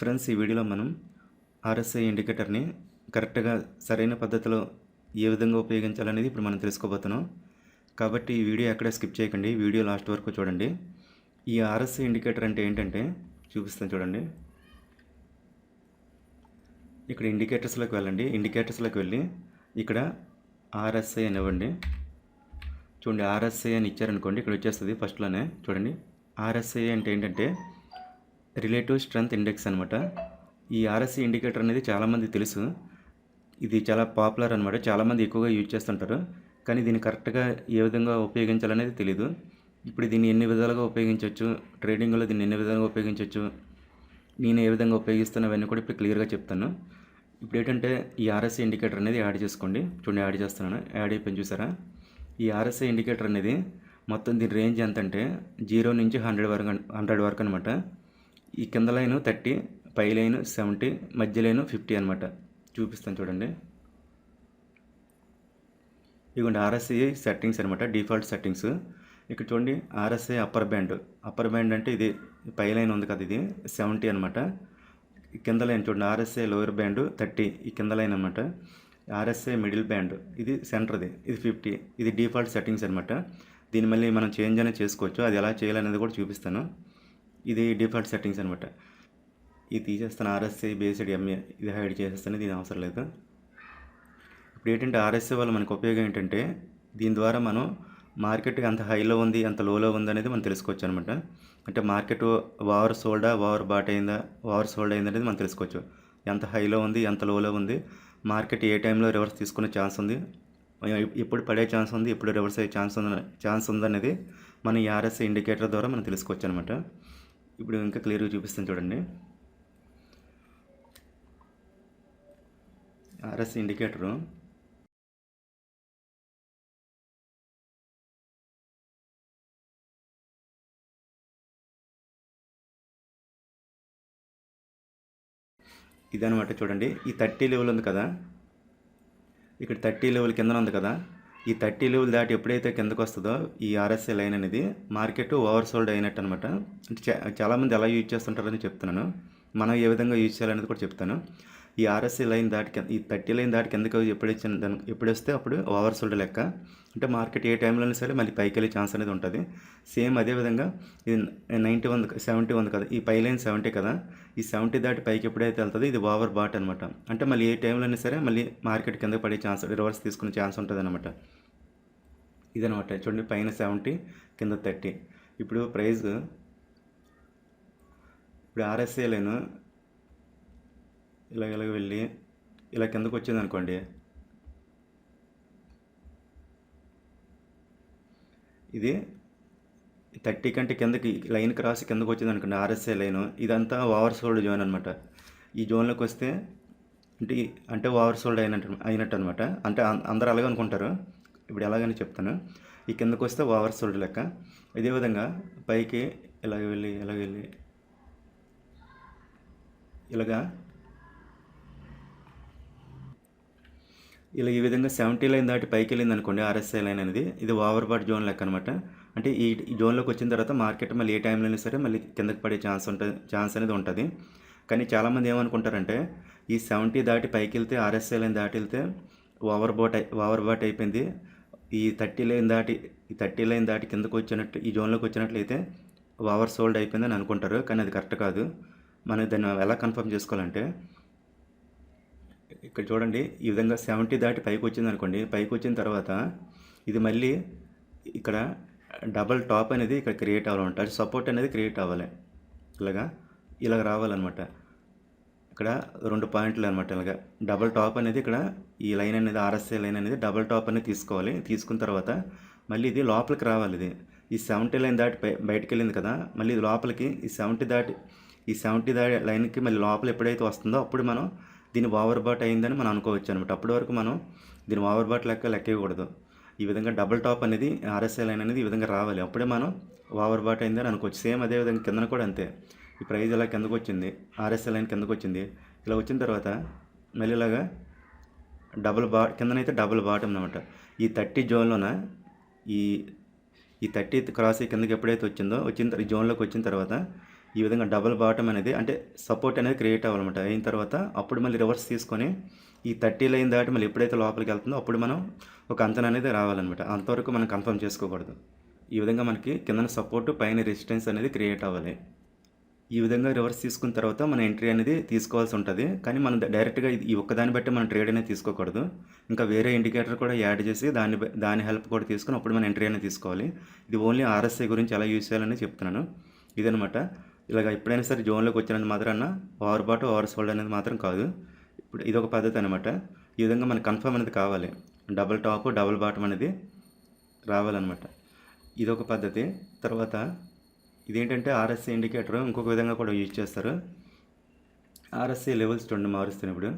Friends ఈ వీడియోలో మనం ఆర్ఎస్ఐ ఇండికేటర్ని కరెక్ట్గా సరైన పద్ధతిలో ఏ విధంగా ఉపయోగించాలనేది ఇప్పుడు మనం తెలుసుకోబోతున్నాం. కాబట్టి ఈ వీడియో ఎక్కడ స్కిప్ చేయకండి. వీడియో లాస్ట్ వరకు చూడండి. ఈ ఆర్ఎస్ఐ ఇండికేటర్ అంటే ఏంటంటే చూపిస్తాను చూడండి. ఇక్కడ ఇండికేటర్స్లోకి వెళ్ళండి. ఇండికేటర్స్లోకి వెళ్ళి ఇక్కడ ఆర్ఎస్ఐ అని ఇవ్వండి చూడండి ఆర్ఎస్ఐ అని ఇచ్చారనుకోండి ఇక్కడ వచ్చేస్తుంది ఫస్ట్లోనే చూడండి ఆర్ఎస్ఐ అంటే ఏంటంటే రిలేటివ్ స్ట్రెంగ్త్ ఇండెక్స్ అనమాట ఈ ఆర్ఎస్సీ ఇండికేటర్ అనేది చాలామంది తెలుసు. ఇది చాలా పాపులర్ అనమాట చాలామంది ఎక్కువగా యూజ్ చేస్తుంటారు. కానీ దీన్ని కరెక్ట్గా ఏ విధంగా ఉపయోగించాలనేది తెలియదు ఇప్పుడు దీన్ని ఎన్ని విధాలుగా ఉపయోగించవచ్చు ట్రేడింగ్లో దీన్ని ఎన్ని విధాలుగా ఉపయోగించవచ్చు నేను ఏ విధంగా ఉపయోగిస్తాను అవన్నీ కూడా ఇప్పుడు క్లియర్గా చెప్తాను. ఇప్పుడు ఏంటంటే ఈ ఆర్ఎస్ఐ ఇండికేటర్ అనేది యాడ్ చేసుకోండి. చూడండి యాడ్ చేస్తున్నాను. యాడ్ అయిపోయింది చూసారా? ఈ ఆర్ఎస్ఐ ఇండికేటర్ అనేది మొత్తం దీని రేంజ్ ఎంత అంటే జీరో నుంచి హండ్రెడ్ వరకు హండ్రెడ్ వరకు అనమాట ఈ కింద లైన్ థర్టీ పై లైన్ సెవెంటీ మధ్య లైన్ ఫిఫ్టీ అనమాట చూపిస్తాను చూడండి. ఇదిగోండి ఆర్ఎస్ఐ సెట్టింగ్స్ అనమాట డిఫాల్ట్ సెట్టింగ్స్. ఇక్కడ చూడండి RSI upper band. Upper band అంటే ఇది పై లైన్ ఉంది కదా ఇది సెవెంటీ అనమాట కింద లైన్ చూడండి ఆర్ఎస్ఐ లోయర్ బ్యాండ్ థర్టీ ఈ కింద లైన్ అనమాట ఆర్ఎస్ఐ మిడిల్ బ్యాండ్ ఇది సెంటర్ది ఇది ఫిఫ్టీ ఇది డిఫాల్ట్ సెట్టింగ్స్ అనమాట దీన్ని మళ్ళీ మనం చేంజ్ అనేది చేసుకోవచ్చు అది ఎలా చేయాలనేది కూడా చూపిస్తాను. ఇది డిఫాల్ట్ సెట్టింగ్స్ అనమాట ఇది తీసేస్తాను ఆర్ఎస్ఐ బేస్డ్ ఎంఏ. ఇది హైడ్ చేసేస్తాను దీని అవసరం లేదు. ఇప్పుడు ఏంటంటే ఆర్ఎస్ఐ వల్ల మనకు ఉపయోగం ఏంటంటే దీని ద్వారా మనం మార్కెట్ ఎంత హైలో ఉంది ఎంత లోలో ఉంది అనేది మనం తెలుసుకోవచ్చు అనమాట అంటే మార్కెట్ ఓవర్ సోల్డా ఓవర్ బాట్ అయిందా ఓవర్ సోల్డ్ అయిందా అనేది మనం తెలుసుకోవచ్చు. ఎంత హైలో ఉంది ఎంత లోలో ఉంది మార్కెట్ ఏ టైంలో రివర్స్ తీసుకునే ఛాన్స్ ఉంది ఎప్పుడు పడే ఛాన్స్ ఉంది ఎప్పుడు రివర్స్ అయ్యే ఛాన్స్ ఉంది ఛాన్స్ ఉందనేది మన ఈ ఆర్ఎస్ఐ ఇండికేటర్ ద్వారా మనం తెలుసుకోవచ్చు అనమాట ఇప్పుడు ఇంకా క్లియర్గా చూపిస్తాను చూడండి. ఆర్ఎస్ ఇండికేటరు ఇదనమాట చూడండి. ఈ థర్టీ లెవెల్ ఉంది కదా. ఇక్కడ థర్టీ లెవెల్ కింద ఉంది కదా. ఈ థర్టీ లెవెల్ దాటి ఎప్పుడైతే కిందకు వస్తుందో ఈ ఆర్ఎస్ఏ లైన్ అనేది మార్కెట్ ఓవర్ సోల్డ్ అయినట్టు అనమాట అంటే చాలామంది ఎలా యూజ్ చేస్తుంటారని చెప్తున్నాను. మనం ఏ విధంగా యూజ్ చేయాలనేది కూడా చెప్తాను. ఈ ఆర్ఎస్ఏ లైన్ దాటి కింద- ఈ థర్టీ లైన్ దాటి కిందకి ఎప్పుడు ఇచ్చిన దాని ఎప్పుడు వస్తే అప్పుడు ఓవర్ సోల్డ్ లెక్క. అంటే మార్కెట్ ఏ టైంలో సరే మళ్ళీ పైకి వెళ్ళే ఛాన్స్ అనేది ఉంటుంది. సేమ్ అదేవిధంగా ఇది నైంటీ వన్ సెవెంటీ ఉంది కదా ఈ పై లైన్ సెవెంటీ కదా ఈ సెవెంటీ దాటి పైకి ఎప్పుడైతే వెళ్తుందో ఇది ఓవర్ బాట్ అనమాట అంటే మళ్ళీ ఏ టైంలో అయినా సరే మళ్ళీ మార్కెట్ కింద పడే ఛాన్స్ రివర్స్ తీసుకునే ఛాన్స్ ఉంటుంది అనమాట ఇదనమాట చూడండి పైన సెవెంటీ కింద థర్టీ. ఇప్పుడు ప్రైస్ ఇప్పుడు ఆర్ఎస్ఏ లైన్ ఇలా ఇలాగ వెళ్ళి ఇలా కిందకు వచ్చింది అనుకోండి ఇది థర్టీ కంటే కిందకి లైన్ క్రాస్ కిందకు వచ్చింది అనుకోండి ఆర్ఎస్ఏ లైన్. ఇదంతా ఓవర్ సోల్డ్ జోన్ అనమాట ఈ జోన్లోకి వస్తే అంటే అంటే ఓవర్ సోల్డ్ అయినట్టు అయినట్టు అనమాట అంటే అందరూ అలాగే అనుకుంటారు. ఇప్పుడు ఎలాగని చెప్తాను. ఈ కిందకు వస్తే ఓవర్ సోల్డ్ లెక్క. ఇదే విధంగా పైకి ఇలాగ వెళ్ళి ఇలాగ వెళ్ళి ఇలాగా ఇలా ఈ విధంగా సెవెంటీ లైన్ దాటి పైకి వెళ్ళింది అనుకోండి ఆర్ఎస్ఐ లైన్ అనేది ఇది ఓవర్బాట్ జోన్ లెక్క అనమాట అంటే ఈ జోన్లోకి వచ్చిన తర్వాత మార్కెట్ మళ్ళీ ఏ టైంలో అయినా సరే మళ్ళీ కిందకి పడే ఛాన్స్ ఉంటుంది ఛాన్స్ అనేది ఉంటుంది. కానీ చాలామంది ఏమనుకుంటారంటే ఈ సెవెంటీ దాటి పైకి వెళ్తే ఆర్ఎస్ఐ లైన్ దాటి వెళ్తే ఓవర్ బాట్ అయి ఓవర్ బాట్ అయిపోయింది. ఈ థర్టీ లైన్ దాటి ఈ థర్టీ లైన్ దాటి కిందకు వచ్చినట్టు ఈ జోన్లోకి వచ్చినట్లయితే ఓవర్ సోల్డ్ అయిపోయిందని అనుకుంటారు. కానీ అది కరెక్ట్ కాదు. మనం దాన్ని ఎలా కన్ఫర్మ్ చేసుకోవాలంటే ఇక్కడ చూడండి ఈ విధంగా సెవెంటీ దాటి పైకి వచ్చింది అనుకోండి పైకి వచ్చిన తర్వాత ఇది మళ్ళీ ఇక్కడ డబల్ టాప్ అనేది ఇక్కడ క్రియేట్ అవ్వాలన్నమాట. అది సపోర్ట్ అనేది క్రియేట్ అవ్వాలి. ఇలాగా ఇలాగ రావాలన్నమాట. ఇక్కడ రెండు పాయింట్లు అనమాట ఇలాగా. డబల్ టాప్ అనేది ఇక్కడ ఈ లైన్ అనేది ఆర్ఎస్ఏ లైన్ అనేది డబల్ టాప్ అనేది తీసుకోవాలి. తీసుకున్న తర్వాత మళ్ళీ ఇది లోపలికి రావాలి ఇది. ఈ సెవెంటీ లైన్ దాటి బయ- బయటికి వెళ్ళింది కదా మళ్ళీ ఇది లోపలికి ఈ సెవెంటీ దాటి ఈ సెవెంటీ దాటి లైన్కి మళ్ళీ లోపల ఎప్పుడైతే వస్తుందో అప్పుడు మనం దీని ఓవర్ బాట్ అయిందని మనం అనుకోవచ్చు అనమాట అప్పటి వరకు మనం దీని ఓవర్ బాట్ లెక్క లెక్కేయకూడదు. ఈ విధంగా డబుల్ టాప్ అనేది ఆర్ఎస్ఐ లైన్ అనేది ఈ విధంగా రావాలి. అప్పుడే మనం ఓవర్ బాట్ అయిందని అనుకోవచ్చు. సేమ్ అదే విధంగా కిందన కూడా అంతే. ఈ ప్రైజ్ ఇలా కిందకు వచ్చింది ఆర్ఎస్ఐ లైన్ కిందకు వచ్చింది. ఇలా వచ్చిన తర్వాత మళ్ళీ ఇలాగా డబుల్ బా కిందనైతే డబుల్ బాటం అనమాట ఈ థర్టీ జోన్లోన ఈ ఈ థర్టీ క్రాస్ కిందకి ఎప్పుడైతే వచ్చిందో వచ్చిన తర్వాత ఈ జోన్లోకి వచ్చిన తర్వాత ఈ విధంగా డబల్ బాటమ్ అనేది అంటే సపోర్ట్ అనేది క్రియేట్ అవ్వాలన్నమాట. అయిన తర్వాత అప్పుడు మళ్ళీ రివర్స్ తీసుకొని ఈ థర్టీ లైన్ దాటి మళ్ళీ ఎప్పుడైతే లోపలికి వెళ్తుందో అప్పుడు మనం ఒక అంతన అనేది రావాలన్నమాట. అంతవరకు మనం కన్ఫర్మ్ చేసుకోకూడదు. ఈ విధంగా మనకి కిందన సపోర్ట్ పైన రెసిస్టెన్స్ అనేది క్రియేట్ అవ్వాలి. ఈ విధంగా రివర్స్ తీసుకున్న తర్వాత మన ఎంట్రీ అనేది తీసుకోవాల్సి ఉంటుంది. కానీ మనం డైరెక్ట్గా ఈ ఒక్కదాన్ని బట్టి మనం ట్రేడ్ అనేది తీసుకోకూడదు. ఇంకా వేరే ఇండికేటర్ కూడా యాడ్ చేసి దాన్ని బ- దాని హెల్ప్ కూడా తీసుకుని అప్పుడు మనం ఎంట్రీ అనేది తీసుకోవాలి. ఇది ఓన్లీ ఆర్ఎస్ఐ గురించి ఎలా యూజ్ చేయాలని చెప్తున్నాను. ఇదనమాట ఇలాగ ఎప్పుడైనా సరే జోన్లోకి వచ్చినంత మాత్రాన ఓవర్ బాట్ ఓవర్ సోల్డ్ అనేది మాత్రం కాదు. ఇప్పుడు ఇది ఒక పద్ధతి అనమాట ఈ విధంగా మనకు కన్ఫర్మ్ అనేది కావాలి. డబుల్ టాప్ డబుల్ బాటం అనేది రావాలన్నమాట. ఒక పద్ధతి. తర్వాత ఇదేంటంటే ఆర్ఎస్సీ ఇండికేటర్ ఇంకొక విధంగా కూడా యూజ్ చేస్తారు. ఆర్ఎస్సీ లెవెల్స్ రెండు మారుస్తాను ఇప్పుడు.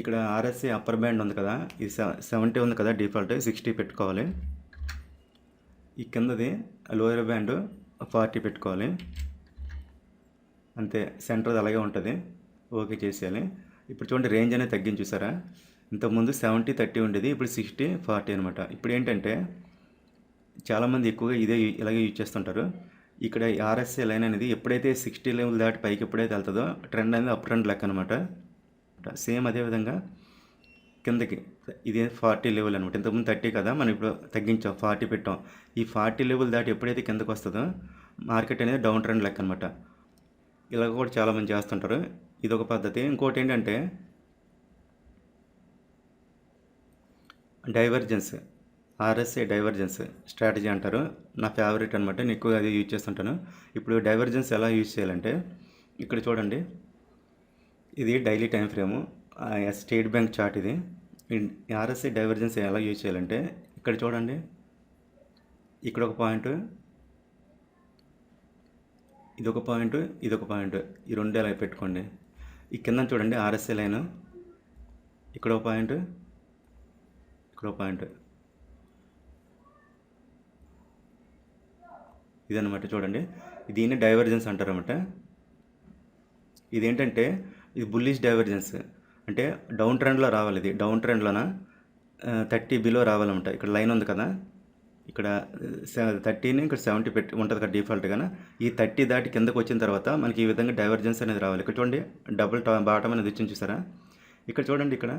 ఇక్కడ ఆర్ఎస్సీ అప్పర్ బ్యాండ్ ఉంది కదా. ఇది సెవెంటీ ఉంది కదా డిఫాల్ట్ సిక్స్టీ పెట్టుకోవాలి. ఈ కిందది లోయర్ బ్యాండ్ ఫార్టీ పెట్టుకోవాలి. అంతే సెంటర్ అలాగే ఉంటుంది. ఓకే చేసేయాలి. ఇప్పుడు చూడండి రేంజ్ అనేది తగ్గించుసారా ఇంతకుముందు సెవెంటీ థర్టీ ఉండేది ఇప్పుడు సిక్స్టీ ఫార్టీ అనమాట ఇప్పుడు ఏంటంటే చాలామంది ఎక్కువగా ఇదే ఇలాగే యూజ్ చేస్తుంటారు. ఇక్కడ ఆర్ఎస్ఏ లైన్ అనేది ఎప్పుడైతే సిక్స్టీ లెవెల్ దాటి పైకి ఎప్పుడైతే వెళ్తుందో ట్రెండ్ అనేది అప్ ట్రెండ్ లెక్క అనమాట సేమ్ అదే విధంగా కిందకి ఇదే ఫార్టీ లెవెల్ అనమాట ఇంతకుముందు థర్టీ కదా మనం ఇప్పుడు తగ్గించాం ఫార్టీ పెట్టాం. ఈ ఫార్టీ లెవెల్ దాటి ఎప్పుడైతే కిందకు వస్తుందో మార్కెట్ అనేది డౌన్ ట్రెండ్ లెక్క అనమాట ఇలా కూడా చాలామంది చేస్తుంటారు. ఇది ఒక పద్ధతి. ఇంకోటి ఏంటంటే డైవర్జెన్స్ ఆర్ఎస్ఏ డైవర్జెన్స్ స్ట్రాటజీ అంటారు. నా ఫేవరెట్ అనమాట నేను ఎక్కువగా అది యూజ్ చేస్తుంటాను. ఇప్పుడు డైవర్జెన్స్ ఎలా యూజ్ చేయాలంటే ఇక్కడ చూడండి. ఇది daily time frame. State Bank chart ఇది. ఆర్ఎస్ఏ డైవర్జెన్స్ ఎలా యూజ్ చేయాలంటే ఇక్కడ చూడండి. ఇక్కడ ఒక పాయింట్ ఇది ఒక పాయింట్ ఇది ఒక పాయింట్. ఈ రెండు ఇలా పెట్టుకోండి? ఈ కింద చూడండి ఆర్ఎస్ఏ లైన్. ఇక్కడ ఒక పాయింట్ ఇక్కడ ఒక పాయింట్. ఇదన్నమాట చూడండి. దీన్ని డైవర్జెన్స్ అంటారన్నమాట. ఇదేంటంటే ఇది బుల్లిష్ డైవర్జెన్స్. అంటే డౌన్ ట్రెండ్లో రావాలి ఇది. డౌన్ ట్రెండ్లోన? థర్టీ బిలో రావాలన్నమాట. ఇక్కడ లైన్ ఉంది కదా? ఇక్కడ థర్టీని ఇక్కడ సెవెంటీ పెట్టి ఉంటుంది కదా డిఫాల్ట్గా ఈ థర్టీ దాటి కిందకు వచ్చిన తర్వాత మనకి ఈ విధంగా డైవర్జెన్స్ అనేది రావాలి. ఇక్కడ చూడండి డబుల్ బాటం అనేది వచ్చింది చూసారా? ఇక్కడ చూడండి ఇక్కడ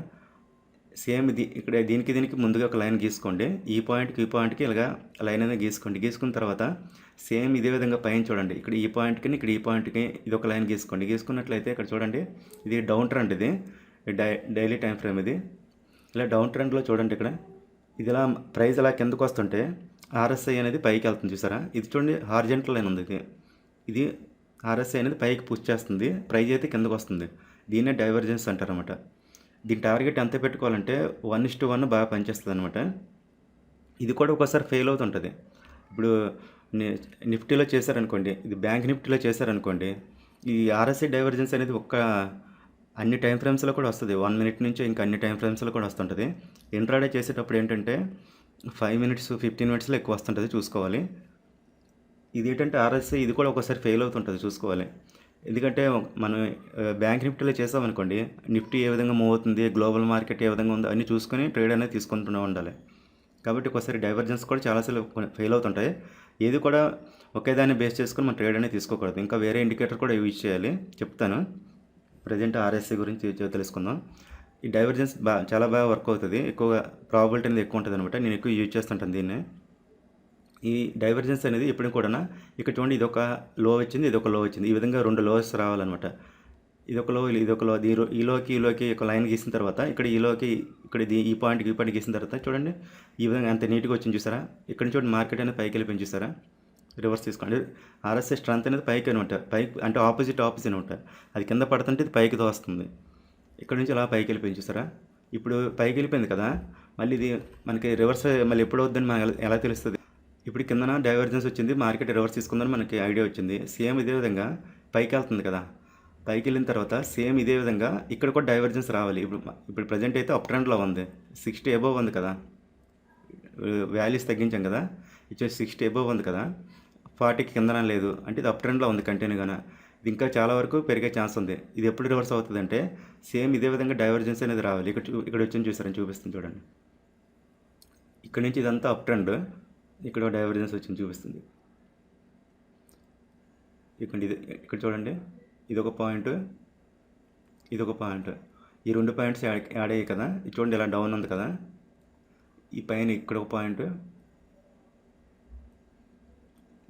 సేమ్ ఇది ఇక్కడ దీనికి దీనికి ముందుగా ఒక లైన్ గీసుకోండి. ఈ పాయింట్కి ఈ పాయింట్కి ఇలాగా లైన్ అనేది గీసుకోండి. గీసుకున్న తర్వాత సేమ్ ఇదే విధంగా పైన చూడండి. ఇక్కడ ఈ పాయింట్కి ఇక్కడ ఈ పాయింట్కి ఇది ఒక లైన్ గీసుకోండి. గీసుకున్నట్లయితే ఇక్కడ చూడండి ఇది డౌన్ ట్రెండ్ ఇది. డై డైలీ టైం ఫ్రేమ్ ఇది. ఇలా డౌన్ ట్రెండ్లో చూడండి ఇక్కడ. ఇది ఇలా ప్రైస్ ఇలా కిందకు వస్తుంటే ఆర్ఎస్ఐ అనేది పైకి వెళ్తుంది చూసారా? ఇది చూడండి హార్జెంటల్ లైన్ ఉంది ఇది. ఇది ఆర్ఎస్ఐ అనేది పైకి పుష్ చేస్తుంది ప్రైజ్ అయితే కిందకు వస్తుంది. దీన్నే డైవర్జెన్స్ అంటారనమాట దీని టార్గెట్ ఎంత పెట్టుకోవాలంటే వన్ ఇస్ టు వన్ బాగా పనిచేస్తుంది అనమాట ఇది కూడా ఒకసారి ఫెయిల్ అవుతుంటుంది. ఇప్పుడు నిఫ్టీలో చేశారనుకోండి ఇది బ్యాంక్ నిఫ్టీలో చేశారనుకోండి ఈ ఆర్ఎస్ఐ డైవర్జెన్స్ అనేది ఒక్క అన్ని టైం ఫ్రేమ్స్లో కూడా వస్తుంది. వన్ మినిట్ నుంచి ఇంకా అన్ని టైం ఫ్రేమ్స్లో కూడా వస్తుంటుంది. ఇంట్రాడే చేసేటప్పుడు ఏంటంటే ఫైవ్ మినిట్స్ ఫిఫ్టీన్ మినిట్స్లో ఎక్కువ వస్తుంటుంది చూసుకోవాలి. ఇది ఏంటంటే ఆర్ఎస్ఐ ఇది కూడా ఒకసారి ఫెయిల్ అవుతుంటుంది చూసుకోవాలి. ఎందుకంటే మనం బ్యాంక్ నిఫ్టీలో చేసామనుకోండి నిఫ్టీ ఏ విధంగా మూవ్ అవుతుంది గ్లోబల్ మార్కెట్ ఏ విధంగా ఉందో అన్నీ చూసుకొని ట్రేడ్ అనేది తీసుకుంటూనే ఉండాలి. కాబట్టి ఒకసారి డైవర్జెన్స్ కూడా చాలాసార్లు ఫెయిల్ అవుతుంటాయి. ఏది కూడా ఒకే దాన్ని బేస్ చేసుకొని మనం ట్రేడ్ అనేది తీసుకోకూడదు. ఇంకా వేరే ఇండికేటర్ కూడా యూజ్ చేయాలి. చెప్తాను. ప్రజెంట్ ఆర్ఎస్ఐ గురించి తెలుసుకుందాం. ఈ డైవర్జెన్స్ బా చాలా బాగా వర్క్ అవుతుంది. ఎక్కువగా ప్రాబిలిటీ అనేది ఎక్కువ ఉంటుంది అనమాట నేను ఎక్కువ యూజ్ చేస్తుంటాను దీన్ని. ఈ డైవర్జెన్స్ అనేది ఎప్పుడు కూడా ఇక్కడ చూడండి ఇది ఒక లో వచ్చింది ఇది ఒక లో వచ్చింది. ఈ విధంగా రెండు లోస్ రావాలన్నమాట. ఇది ఒక లో ఇది ఒక లో ఈ లోకి ఈ లోకి ఒక లైన్ గీసిన తర్వాత ఇక్కడ ఈ లోకి ఇక్కడ ఈ పాయింట్కి ఈ పాయింట్ గీసిన తర్వాత చూడండి. ఈ విధంగా ఎంత నీట్గా వచ్చింది చూసారా? ఇక్కడ నుంచి చూడండి మార్కెట్ అనేది పైకి వెళ్ళి చూసారా? రివర్స్ తీసుకోండి. ఆర్ఎస్ఎస్ స్ట్రెంత్ అనేది పైకి ఉంటారు పైకి అంటే ఆపోజిట్ ఆపోజిట్ ఉంటారు అది కింద పడుతుంటే ఇది పైకి తోస్తుంది. ఇక్కడ నుంచి అలా పైకి వెళ్ళిపోయింది చూసారా? ఇప్పుడు పైకి వెళ్ళిపోయింది కదా? మళ్ళీ ఇది మనకి రివర్స్ మళ్ళీ ఎప్పుడు అవుద్దని మనకి ఎలా- ఎలా తెలుస్తుంది? ఇప్పుడు కిందన డైవర్జెన్స్ వచ్చింది. మార్కెట్ రివర్స్ తీసుకుందని మనకి ఐడియా వచ్చింది. సేమ్ ఇదే విధంగా పైకి వెళ్తుంది కదా? పైకి వెళ్ళిన తర్వాత సేమ్ ఇదే విధంగా ఇక్కడ కూడా డైవర్జెన్స్ రావాలి. ఇప్పుడు ఇప్పుడు ప్రజెంట్ అయితే అప్ ట్రెండ్లో ఉంది. సిక్స్టీ అబోవ్ ఉంది కదా? వాల్యూస్ తగ్గించాం కదా? ఇచ్చే సిక్స్టీ అబోవ్ ఉంది కదా? ఫార్టీకి కిందన లేదు. అంటే ఇది అప్ ట్రెండ్లో ఉంది కంటిన్యూగానే. ఇది ఇంకా చాలా వరకు పెరిగే ఛాన్స్ ఉంది. ఇది ఎప్పుడు రివర్స్ అవుతుంది అంటే సేమ్ ఇదే విధంగా డైవర్జెన్స్ అనేది రావాలి. ఇక్కడ చూ- ఇక్కడ వచ్చి చూసారని చూపిస్తుంది చూడండి. ఇక్కడ నుంచి ఇదంతా అప్ ట్రెండ్. ఇక్కడ డైవర్జెన్స్ వచ్చింది చూపిస్తుంది. ఇక్కడ ఇది ఇక్కడ చూడండి. ఇది ఒక పాయింట్. ఇది ఒక పాయింట్. ఈ రెండు పాయింట్స్ యాడ్ యాడ్ అయ్యాయి కదా. ఇది చూడండి ఇలా డౌన్ ఉంది కదా. ఈ పైన ఇక్కడ ఒక పాయింట్.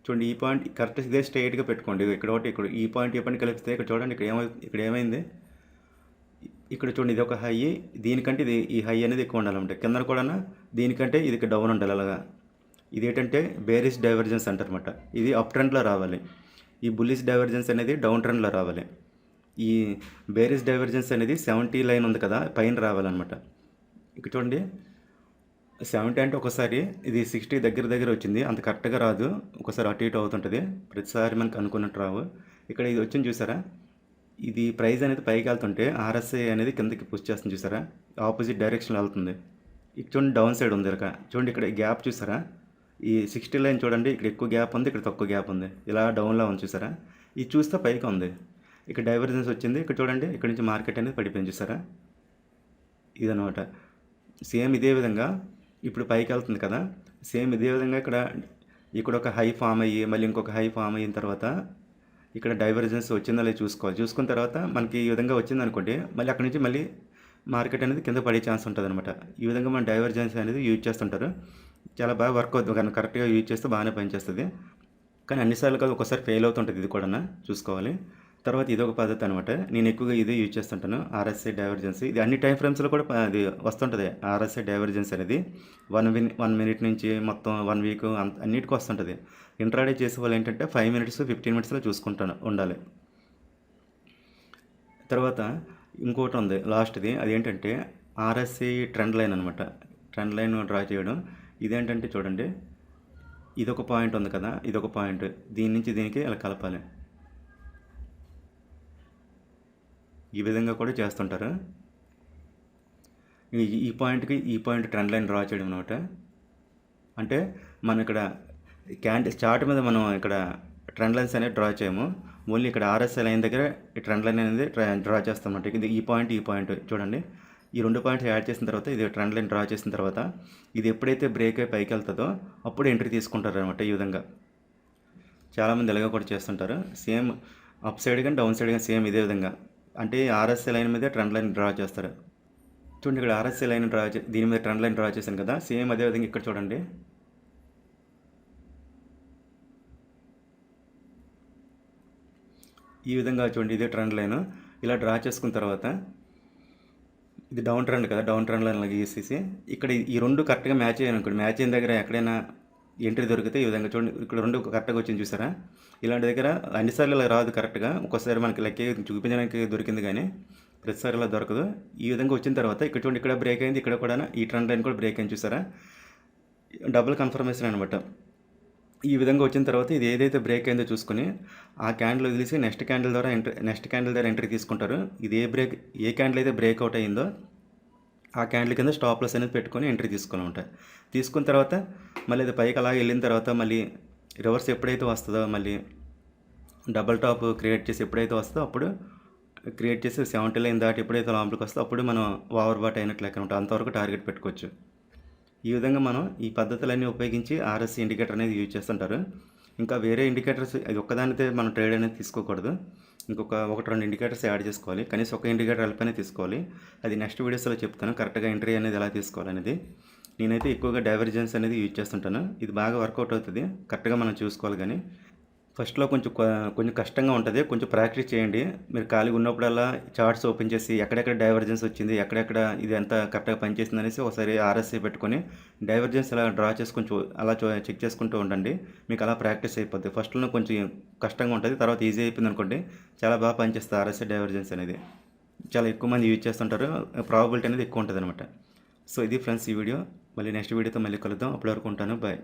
చూడండి ఈ పాయింట్ కరెక్ట్ ఇదే స్ట్రైట్గా పెట్టుకోండి. ఇక్కడ ఒకటి ఇక్కడ ఈ పాయింట్ ఈ పాయింట్ కలిపితే ఇక్కడ చూడండి ఇక్కడ ఏమై ఇక్కడ ఏమైంది? ఇక్కడ చూడండి ఇది ఒక హై దీనికంటే ఇది ఈ హై అనేది ఎక్కువ ఉండాలంటే. కింద కూడా దీనికంటే ఇది డౌన్ ఉండాలి అలాగా. ఇది ఏంటంటే బేరిస్ డైవర్జెన్స్ అంటారన్నమాట. ఇది అప్ ట్రెండ్లో రావాలి. ఈ బుల్లిస్ డైవర్జెన్స్ అనేది డౌన్ ట్రెండ్లో రావాలి. ఈ బేరిస్ డైవర్జెన్స్ అనేది సెవెంటీ లైన్ ఉంది కదా పైన రావాలన్నమాట. ఇక్కడ చూడండి. సెవెంటీ అంటే ఒకసారి ఇది సిక్స్టీ దగ్గర దగ్గర వచ్చింది. అంత కరెక్ట్గా రాదు. ఒకసారి అటు ఇటు అవుతుంటుంది. ప్రతిసారి మనకు అనుకున్నట్టు రావు. ఇక్కడ ఇది వచ్చింది చూసారా? ఇది ప్రైస్ అనేది పైకి వెళ్తుంటే ఆర్ఎస్ఐ అనేది కిందకి పుష్ చేస్తుంది చూసారా? ఆపోజిట్ డైరెక్షన్లో వెళ్తుంది. ఇక్కడ చూడండి డౌన్ సైడ్ ఉంది ఇక్కడ చూడండి ఇక్కడ గ్యాప్ చూసారా? ఈ సిక్స్టీ లైన్ చూడండి. ఇక్కడ ఎక్కువ గ్యాప్ ఉంది ఇక్కడ తక్కువ గ్యాప్ ఉంది. ఇలా డౌన్లో ఉంది చూసారా? ఇది చూస్తే పైకి ఉంది. ఇక్కడ డైవర్జెన్స్ వచ్చింది. ఇక్కడ చూడండి ఇక్కడ నుంచి మార్కెట్ అనేది పడిపోయింది చూసారా? ఇదనమాట సేమ్ ఇదే విధంగా ఇప్పుడు పైకి వెళ్తుంది కదా. సేమ్ ఇదే విధంగా ఇక్కడ ఇక్కడ ఒక హై ఫామ్ అయ్యి మళ్ళీ ఇంకొక హై ఫామ్ అయిన తర్వాత ఇక్కడ డైవర్జెన్స్ వచ్చిందో లేదు చూసుకోవాలి. చూసుకున్న తర్వాత మనకి ఈ విధంగా వచ్చింది అనుకోండి మళ్ళీ అక్కడి నుంచి మళ్ళీ మార్కెట్ అనేది కింద పడే ఛాన్స్ ఉంటుంది అనమాట ఈ విధంగా మనం డైవర్జెన్స్ అనేది యూజ్ చేస్తుంటారు. చాలా బాగా వర్క్ అవుతుంది. కానీ కరెక్ట్గా యూజ్ చేస్తే బాగానే పనిచేస్తుంది. కానీ అన్నిసార్లు కాదు ఒకసారి ఫెయిల్ అవుతుంటుంది ఇది కూడా చూసుకోవాలి. తర్వాత ఇది ఒక పద్ధతి అనమాట నేను ఎక్కువగా ఇది యూజ్ చేస్తుంటాను. ఆర్ఎస్ఐ డైవర్జెన్సీ ఇది అన్ని టైం ఫ్రేమ్స్లో కూడా అది వస్తుంటుంది. ఆర్ఎస్ఐ డైవర్జెన్స్ అనేది వన్ మిని వన్ మినిట్ నుంచి మొత్తం వన్ వీక్ అంత అన్నిటికీ వస్తుంటుంది. ఇంట్రాడే చేసే వాళ్ళు ఏంటంటే ఫైవ్ మినిట్స్ ఫిఫ్టీన్ మినిట్స్లో చూసుకుంటాను ఉండాలి. తర్వాత ఇంకోటి ఉంది. లాస్ట్ది అదేంటంటే ఆర్ఎస్సి ట్రెండ్ లైన్ అనమాట ట్రెండ్ లైన్ డ్రా చేయడం. ఇదేంటంటే చూడండి. ఇదొక పాయింట్ ఉంది కదా. ఇదొక పాయింట్ దీని నుంచి దీనికి ఇలా కలపాలి. ఈ విధంగా కూడా చేస్తుంటారు. ఈ ఈ పాయింట్కి ఈ పాయింట్ ట్రెండ్ లైన్ డ్రా చేయడం అనమాట అంటే మనం ఇక్కడ క్యాండిల్ చార్ట్ మీద మనం ఇక్కడ ట్రెండ్ లైన్స్ అనేది డ్రా చేయము. ఓన్లీ ఇక్కడ ఆర్ఎస్ఐ లైన్ దగ్గర ఈ ట్రెండ్ లైన్ అనేది డ్రా చేస్తాం అన్నమాట. ఇది ఈ పాయింట్ ఈ పాయింట్ చూడండి. ఈ రెండు పాయింట్స్ యాడ్ చేసిన తర్వాత ఇది ట్రెండ్ లైన్ డ్రా చేసిన తర్వాత ఇది ఎప్పుడైతే బ్రేక్ అయి పైకి వెళ్తుందో అప్పుడు ఎంట్రీ తీసుకుంటారు అనమాట ఈ విధంగా. చాలామంది ఇలాగ కూడా చేస్తుంటారు. సేమ్ అప్ సైడ్ కానీ డౌన్ సైడ్ కానీ సేమ్ ఇదే విధంగా. అంటే ఆర్ఎస్ఏ లైన్ మీద ట్రెండ్ లైన్ డ్రా చేస్తారు. చూడండి ఇక్కడ ఆర్ఎస్ఏ లైన్ డ్రా దీని మీద ట్రెండ్ లైన్ డ్రా చేశాను కదా సేమ్ అదే విధంగా ఇక్కడ చూడండి. ఈ విధంగా చూడండి ఇదే ట్రెండ్ లైన్. ఇలా డ్రా చేసుకున్న తర్వాత ఇది డౌన్ ట్రెండ్ కదా డౌన్ ట్రెండ్ లైన్ గీసేసి ఇక్కడ ఈ- ఈ రెండు కరెక్ట్గా మ్యాచ్ అయ్యాను అనుకోండి మ్యాచ్ అయిన దగ్గర ఎక్కడైనా ఎంట్రీ దొరికితే ఈ విధంగా చూడండి ఇక్కడ రెండు కరెక్ట్గా వచ్చింది చూసారా? ఇలాంటి దగ్గర అన్నిసార్లు ఇలా రాదు కరెక్ట్గా. ఒక్కోసారి మనకి లెక్క చూపించడానికి దొరికింది కానీ ప్రతిసారి ఇలా దొరకదు. ఈ విధంగా వచ్చిన తర్వాత ఇక్కడ చూడండి ఇక్కడ బ్రేక్ అయింది ఇక్కడ కూడా ఈ ట్రెండ్ లైన్ కూడా బ్రేక్ అయింది చూసారా? డబుల్ కన్ఫర్మేషన్ అనమాట ఈ విధంగా వచ్చిన తర్వాత ఇది ఏదైతే బ్రేక్ అయిందో చూసుకుని ఆ క్యాండిల్ వదిలేసి నెక్స్ట్ క్యాండిల్ ద్వారా ఎంట్రీ నెక్స్ట్ క్యాండిల్ ద్వారా ఎంట్రీ తీసుకుంటారు. ఇది ఏ బ్రేక్ ఏ క్యాండిల్ అయితే బ్రేక్అవుట్ అయిందో ఆ క్యాండిల్ కింద స్టాప్ లాస్ అనేది పెట్టుకొని ఎంట్రీ తీసుకొని ఉంటాయి తీసుకున్న తర్వాత మళ్ళీ అది పైకి అలా వెళ్ళిన తర్వాత మళ్ళీ రివర్స్ ఎప్పుడైతే వస్తుందో మళ్ళీ డబల్ టాప్ క్రియేట్ చేసి ఎప్పుడైతే వస్తుందో అప్పుడు క్రియేట్ చేసి సెవెంటీ లైన్ దాటి ఎప్పుడైతే లోపలికి వస్తుందో అప్పుడు మనం ఓవర్ బాట్ అయినట్లు లెక్క ఉంటుంది అంతవరకు టార్గెట్ పెట్టుకోవచ్చు. ఈ విధంగా మనం ఈ పద్ధతులన్నీ ఉపయోగించి ఆర్ఎస్ ఇండికేటర్ అనేది యూజ్ చేస్తుంటారు. ఇంకా వేరే ఇండికేటర్స్ అది ఒక్కదానితే మనం ట్రేడ్ అనేది తీసుకోకూడదు. ఇంకొక ఒకటి రెండు ఇండికేటర్స్ యాడ్ చేసుకోవాలి. కనీసం ఒక ఇండికేటర్ హెల్ప్ తీసుకోవాలి. అది నెక్స్ట్ వీడియోస్లో చెప్తాను. కరెక్ట్గా ఎంట్రీ అనేది ఎలా తీసుకోవాలనేది. నేనైతే ఎక్కువగా డైవర్జెన్స్ అనేది యూజ్ చేస్తుంటాను. ఇది బాగా వర్కౌట్ అవుతుంది. కరెక్ట్గా మనం చూసుకోవాలి కానీ. ఫస్ట్లో కొంచెం కొంచెం కష్టంగా ఉంటుంది. కొంచెం ప్రాక్టీస్ చేయండి. మీరు ఖాళీగా ఉన్నప్పుడల్లా చార్ట్స్ ఓపెన్ చేసి ఎక్కడెక్కడ డైవర్జెన్స్ వచ్చింది ఎక్కడెక్కడ ఇది ఎంత కరెక్ట్గా పనిచేసింది అనేసి ఒకసారి ఆర్ఎస్ఏ పెట్టుకొని డైవర్జెన్స్ అలా డ్రా చేసుకొని అలా చెక్ చేసుకుంటూ ఉండండి. మీకు అలా ప్రాక్టీస్ అయిపోద్ది. ఫస్ట్లో కొంచెం కష్టంగా ఉంటుంది. తర్వాత ఈజీ అయిపోయింది అనుకోండి. చాలా బాగా పనిచేస్తుంది ఆర్ఎస్ఏ డైవర్జెన్స్ అనేది. చాలా ఎక్కువ మంది యూజ్ చేస్తుంటారు. ప్రాబిలిటీ అనేది ఎక్కువ ఉంటుంది అనమాట సో ఇది ఫ్రెండ్స్ ఈ వీడియో. మళ్ళీ నెక్స్ట్ వీడియోతో మళ్ళీ కలుద్దాం. అప్పటి వరకు ఉంటాను. బాయ్